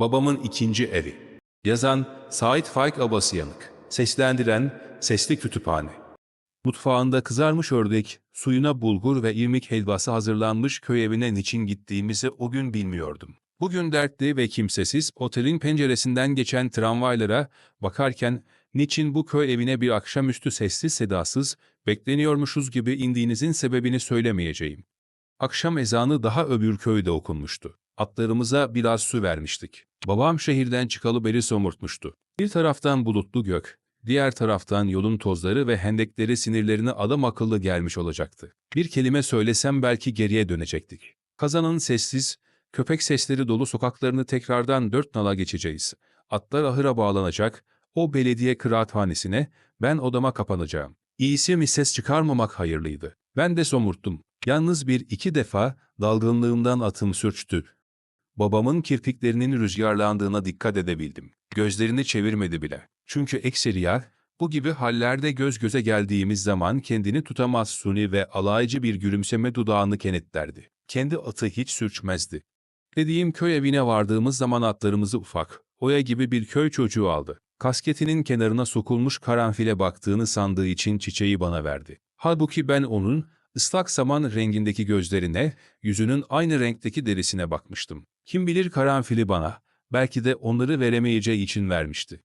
Babamın ikinci evi. Yazan Sait Faik Abasıyanık. Seslendiren Sesli Kütüphane. Mutfağında kızarmış ördek, suyuna bulgur ve irmik helvası hazırlanmış köy evine niçin gittiğimizi o gün bilmiyordum. Bugün dertli ve kimsesiz otelin penceresinden geçen tramvaylara bakarken niçin bu köy evine bir akşamüstü sessiz sedasız bekleniyormuşuz gibi indiğinizin sebebini söylemeyeceğim. Akşam ezanı daha öbür köyde okunmuştu. Atlarımıza biraz su vermiştik. Babam şehirden çıkalı beri somurtmuştu. Bir taraftan bulutlu gök, diğer taraftan yolun tozları ve hendekleri sinirlerine adam akıllı gelmiş olacaktı. Bir kelime söylesem belki geriye dönecektik. Kazanın sessiz, köpek sesleri dolu sokaklarını tekrardan dört nala geçeceğiz. Atlar ahıra bağlanacak, o belediye kıraathanesine, ben odama kapanacağım. İyisi mi ses çıkarmamak hayırlıydı. Ben de somurttum. Yalnız bir iki defa dalgınlığımdan atım sürçtü. Babamın kirpiklerinin rüzgarlandığına dikkat edebildim. Gözlerini çevirmedi bile. Çünkü ekseriya, bu gibi hallerde göz göze geldiğimiz zaman kendini tutamaz suni ve alaycı bir gülümseme dudağını kenetlerdi. Kendi atı hiç sürçmezdi. Dediğim köy evine vardığımız zaman atlarımızı ufak, oya gibi bir köy çocuğu aldı. Kasketinin kenarına sokulmuş karanfile baktığını sandığı için çiçeği bana verdi. Halbuki ben onun, ıslak saman rengindeki gözlerine, yüzünün aynı renkteki derisine bakmıştım. Kim bilir karanfili bana, belki de onları veremeyeceği için vermişti.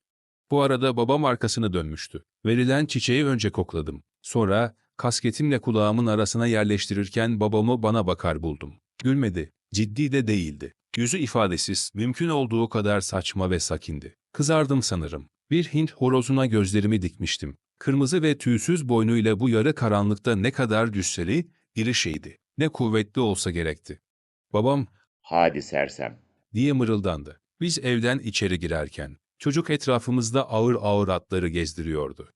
Bu arada babam arkasını dönmüştü. Verilen çiçeği önce kokladım. Sonra kasketimle kulağımın arasına yerleştirirken babamı bana bakar buldum. Gülmedi, ciddi de değildi. Yüzü ifadesiz, mümkün olduğu kadar saçma ve sakindi. Kızardım sanırım. Bir Hint horozuna gözlerimi dikmiştim. Kırmızı ve tüysüz boynuyla bu yarı karanlıkta ne kadar cüsseli, iri şeydi. Ne kuvvetli olsa gerekti. Babam Hadi sersem. diye mırıldandı. Biz evden içeri girerken, çocuk etrafımızda ağır ağır atları gezdiriyordu.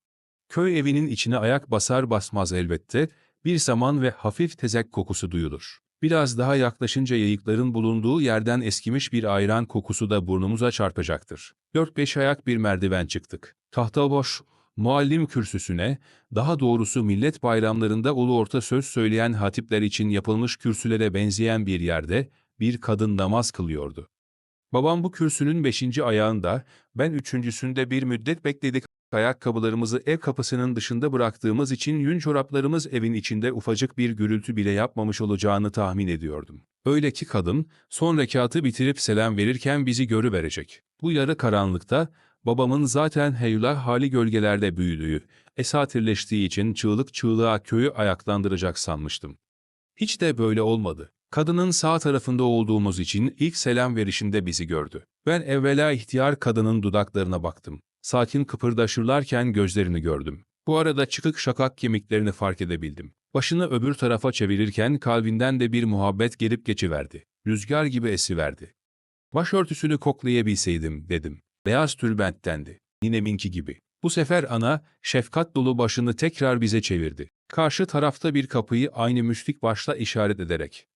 Köy evinin içine ayak basar basmaz elbette, bir saman ve hafif tezek kokusu duyulur. Biraz daha yaklaşınca yayıkların bulunduğu yerden eskimiş bir ayran kokusu da burnumuza çarpacaktır. Dört beş ayak bir merdiven çıktık. Tahta boş, muallim kürsüsüne, daha doğrusu millet bayramlarında ulu orta söz söyleyen hatipler için yapılmış kürsülere benzeyen bir yerde, bir kadın namaz kılıyordu. Babam bu kürsünün beşinci ayağında, ben üçüncüsünde bir müddet bekledik. Ayakkabılarımızı ev kapısının dışında bıraktığımız için yün çoraplarımız evin içinde ufacık bir gürültü bile yapmamış olacağını tahmin ediyordum. Öyle ki kadın, son rekatı bitirip selam verirken bizi görüverecek. Bu yarı karanlıkta, babamın zaten heyula hali gölgelerde büyüdüğü, esatirleştiği için çığlık çığlığa köyü ayaklandıracak sanmıştım. Hiç de böyle olmadı. Kadının sağ tarafında olduğumuz için ilk selam verişinde bizi gördü. Ben evvela ihtiyar kadının dudaklarına baktım. Sakin kıpırdaşırlarken gözlerini gördüm. Bu arada çıkık şakak kemiklerini fark edebildim. Başını öbür tarafa çevirirken kalbinden de bir muhabbet gelip geçiverdi. Rüzgar gibi esiverdi. Başörtüsünü koklayabilseydim dedim. Beyaz tülbenttendi. Nineminki gibi. Bu sefer ana, şefkat dolu başını tekrar bize çevirdi. Karşı tarafta bir kapıyı aynı müşfik başla işaret ederek.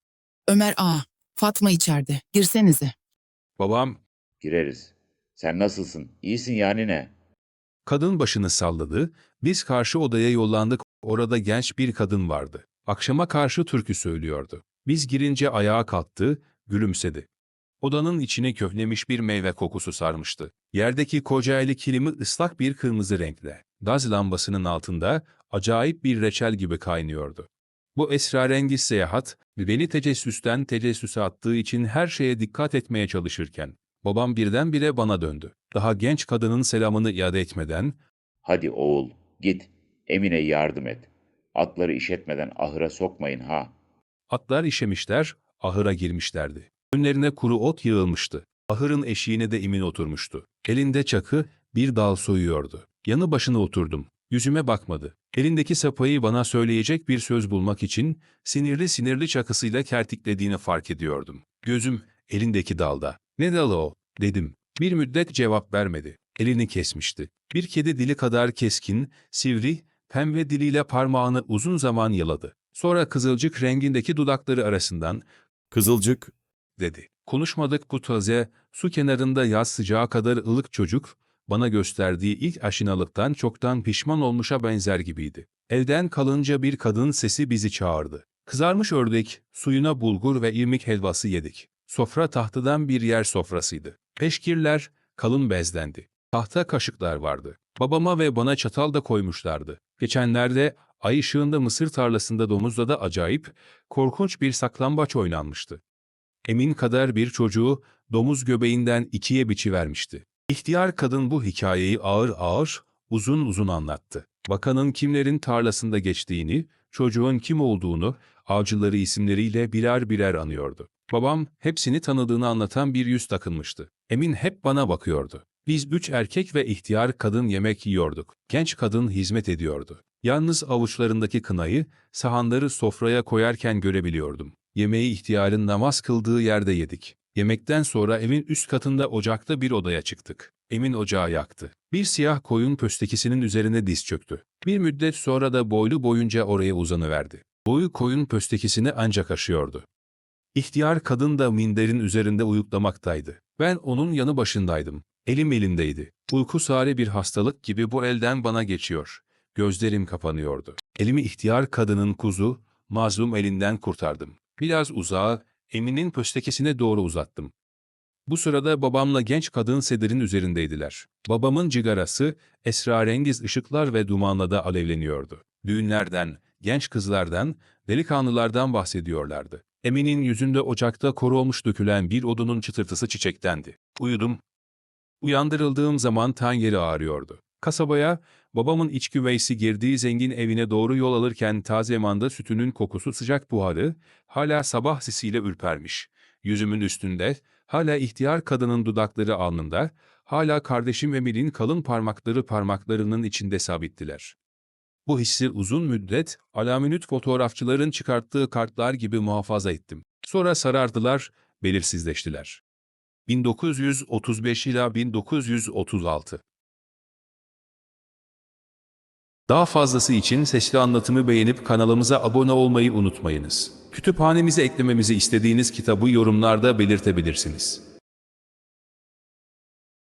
Ömer ağa, Fatma içeride. Girsenize. Babam, Gireriz. Sen nasılsın? İyisin yani ne? kadın başını salladı, biz karşı odaya yollandık, orada genç bir kadın vardı. Akşama karşı türkü söylüyordu. Biz girince ayağa kalktı, gülümsedi. Odanın içine köhnemiş bir meyve kokusu sarmıştı. Yerdeki koca eli kilimi ıslak bir kırmızı renkle. Gaz lambasının altında acayip bir reçel gibi kaynıyordu. Bu esrarengiz seyahat, beni tecessüsten tecessüse attığı için her şeye dikkat etmeye çalışırken, babam birdenbire bana döndü. Daha genç kadının selamını iade etmeden, Hadi oğul, git. Emine yardım et. Atları işetmeden ahıra sokmayın ha. atlar işemişler, ahıra girmişlerdi. Önlerine kuru ot yığılmıştı. Ahırın eşiğine de imin oturmuştu. Elinde çakı, bir dal soyuyordu. Yanı başına oturdum. Yüzüme bakmadı. Elindeki sapayı bana söyleyecek bir söz bulmak için sinirli sinirli çakısıyla kertiklediğini fark ediyordum. Gözüm elindeki dalda. Ne dalı o? dedim. Bir müddet cevap vermedi. Elini kesmişti. Bir kedi dili kadar keskin, sivri, pembe diliyle parmağını uzun zaman yaladı. Sonra kızılcık rengindeki dudakları arasından Kızılcık, dedi. Konuşmadık bu taze, su kenarında yaz sıcağı kadar ılık çocuk, bana gösterdiği ilk aşinalıktan çoktan pişman olmuşa benzer gibiydi. Evden kalınca bir kadın sesi bizi çağırdı. Kızarmış ördek, suyuna bulgur ve irmik helvası yedik. Sofra tahtadan bir yer sofrasıydı. Peşkirler kalın bezlendi. Tahta kaşıklar vardı. Babama ve bana çatal da koymuşlardı. Geçenlerde ay ışığında mısır tarlasında domuzda da acayip, korkunç bir saklambaç oynanmıştı. Emin kadar bir çocuğu domuz göbeğinden ikiye biçivermişti. İhtiyar kadın bu hikayeyi ağır ağır, uzun uzun anlattı. Bakanın kimlerin tarlasında geçtiğini, çocuğun kim olduğunu, avcıları isimleriyle birer birer anıyordu. Babam hepsini tanıdığını anlatan bir yüz takınmıştı. Emin hep bana bakıyordu. Biz üç erkek ve ihtiyar kadın yemek yiyorduk. Genç kadın hizmet ediyordu. Yalnız avuçlarındaki kınayı, sahanları sofraya koyarken görebiliyordum. Yemeği ihtiyarın namaz kıldığı yerde yedik. Yemekten sonra evin üst katında ocakta bir odaya çıktık. Emin ocağı yaktı. Bir siyah koyun pöstekisinin üzerine diz çöktü. Bir müddet sonra da boylu boyunca oraya uzanıverdi. Boyu koyun pöstekisini ancak aşıyordu. İhtiyar kadın da minderin üzerinde uyuklamaktaydı. Ben onun yanı başındaydım. Elim elimdeydi. Uyku sari bir hastalık gibi bu elden bana geçiyor. Gözlerim kapanıyordu. Elimi ihtiyar kadının kuzu, mazlum elinden kurtardım. Biraz uzağa, Emin'in pöstekesine doğru uzattım. Bu sırada babamla genç kadın sedirin üzerindeydiler. Babamın cigarası, esrarengiz ışıklar ve dumanla da alevleniyordu. Düğünlerden, genç kızlardan, delikanlılardan bahsediyorlardı. Emin'in yüzünde ocakta koru olmuş dökülen bir odunun çıtırtısı çiçektendi. Uyudum. Uyandırıldığım zaman tan yeri ağrıyordu. Kasabaya, babamın iç güveysi girdiği zengin evine doğru yol alırken taze manda sütünün kokusu sıcak buharı, hala sabah sisiyle ürpermiş. Yüzümün üstünde, hala ihtiyar kadının dudakları alnında, hala kardeşim Emir'in kalın parmakları parmaklarının içinde sabittiler. Bu hissi uzun müddet alaminüt fotoğrafçıların çıkarttığı kartlar gibi muhafaza ettim. Sonra sarardılar, belirsizleştiler. 1935 ila 1936 Daha fazlası için sesli anlatımı beğenip kanalımıza abone olmayı unutmayınız. Kütüphanemize eklememizi istediğiniz kitabı yorumlarda belirtebilirsiniz.